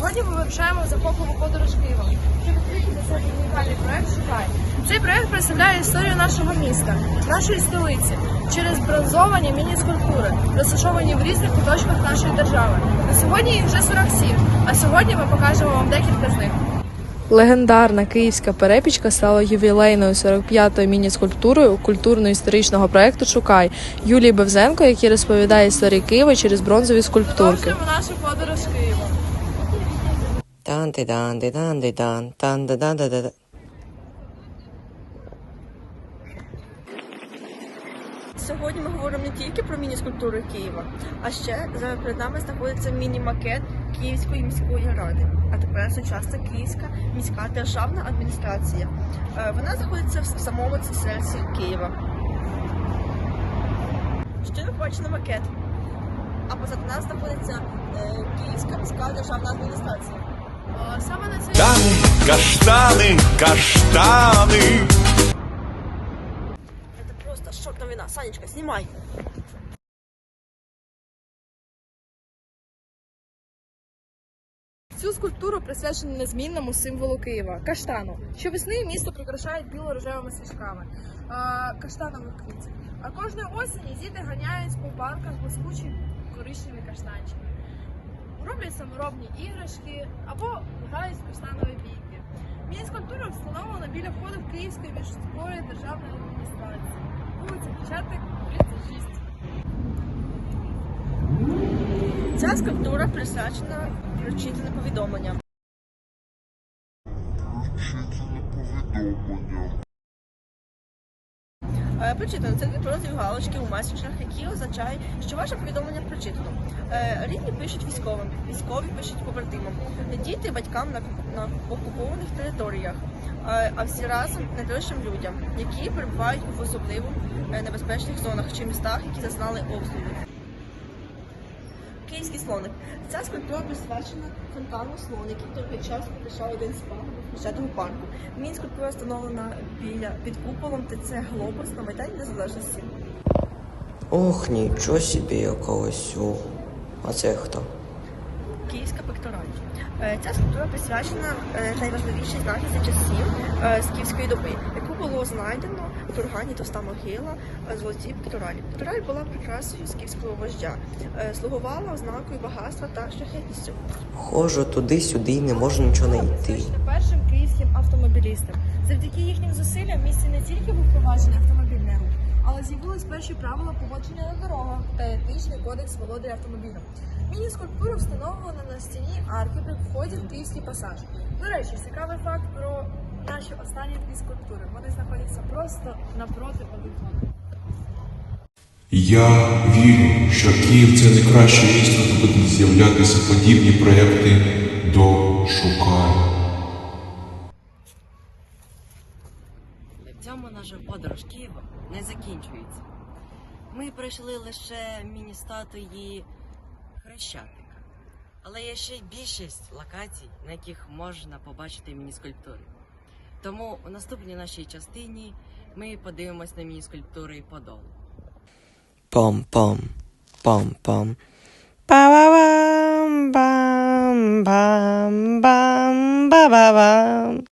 вирушаємо в захопливу подорож Києвом. Щоб відкрити для себе унікальний проект Шукай. Цей проект представляє історію нашого міста, нашої столиці через бронзовані міні-скульптури, розташовані в різних куточках нашої держави. На сьогодні їх вже 47, а сьогодні ми покажемо вам декілька з них. Легендарна київська перепічка стала ювілейною 45-ю міні-скульптурою культурно-історичного проекту Шукай Юлії Бевзенко, який розповідає історії Києва через бронзові скульптурки. нашу подорож Києвом. Дан ди дан ди дан ди дан тан да дан да да Сьогодні ми говоримо не тільки про міні-скульптури Києва, а ще зараз перед нами знаходиться міні-макет Київської міської ради, а тепер сучасна Київська міська державна адміністрація. Е, Вона знаходиться в самому серці Києва. Що ви бачите макет? А позаду нас знаходиться е, Київська міська державна адміністрація. Каштани, каштани. Це просто шок новина. Санечка, знімай. Цю скульптуру присвячено незмінному символу Києва каштану. Щовесни місто прикрашають біло-рожевими свічками, каштанових квітів. А кожної осені діти ганяють по парках блискучі коричневі каштанчики. Роблять саморобні іграшки або грають в каштанові бійки. Міні-скульптура встановлена біля входу Київської міської державної адміністрації. Вулиця Печатник, 36. Ця скульптура присвячена прочитане повідомлення. Е, Прочитано це дві прозові галочки у месенджерах, які означають, що ваше повідомлення прочитано. Е, Рідні пишуть військовим, військові пишуть побратимам, діти батькам на, на окупованих територіях, е, а всі разом найдорожчим людям, які перебувають в особливо е, небезпечних зонах чи містах, які зазнали обстрілів. Київський слоник. Ця скульптура присвячена фонтану слоник, який той час прикрашав один з пагорбів Хрещатого парку. Міні скульптура встановлена біля під куполом ТЦ Глобус на Майдані Незалежності. Ох, нічого собі якогось. А це хто? Київська пектораль. Е, Ця скульптура присвячена е, найважливішій знахідці часів е, з київської доби, яку було знайдено Тургані Товста могила е, золоті пекторалі. Пектораль була прикрасою з київського вождя, е, слугувала ознакою багатства та шляхетністю. Ходжу туди-сюди і не можу нічого знайти. Першим київським автомобілістам. Завдяки їхнім зусиллям в місті не тільки був впроваджений автомобільний рух, але з'явились перші правила поводження на дорогах та етичний кодекс володаря автомобіля. Міні-скульптура встановлена на стіні арки при вході в Київський пасаж. До речі, цікавий факт про наші останні дві скульптури. Вони знаходяться просто напроти одного. Я вірю, що Київ це найкраще місто, де будуть з'являтися подібні проекти до Шукай. На цьому наша подорож Києва не закінчується. Ми пройшли лише міні-статуї Хрещатика. Але є ще й більшість локацій, на яких можна побачити міні-скульптури. Тому у наступній нашій частині ми подивимось на міні-скульптури Подолу. Пом-пом, пом-пом. Па-ба-бам, бам, бам, бам, ба-ба-бам.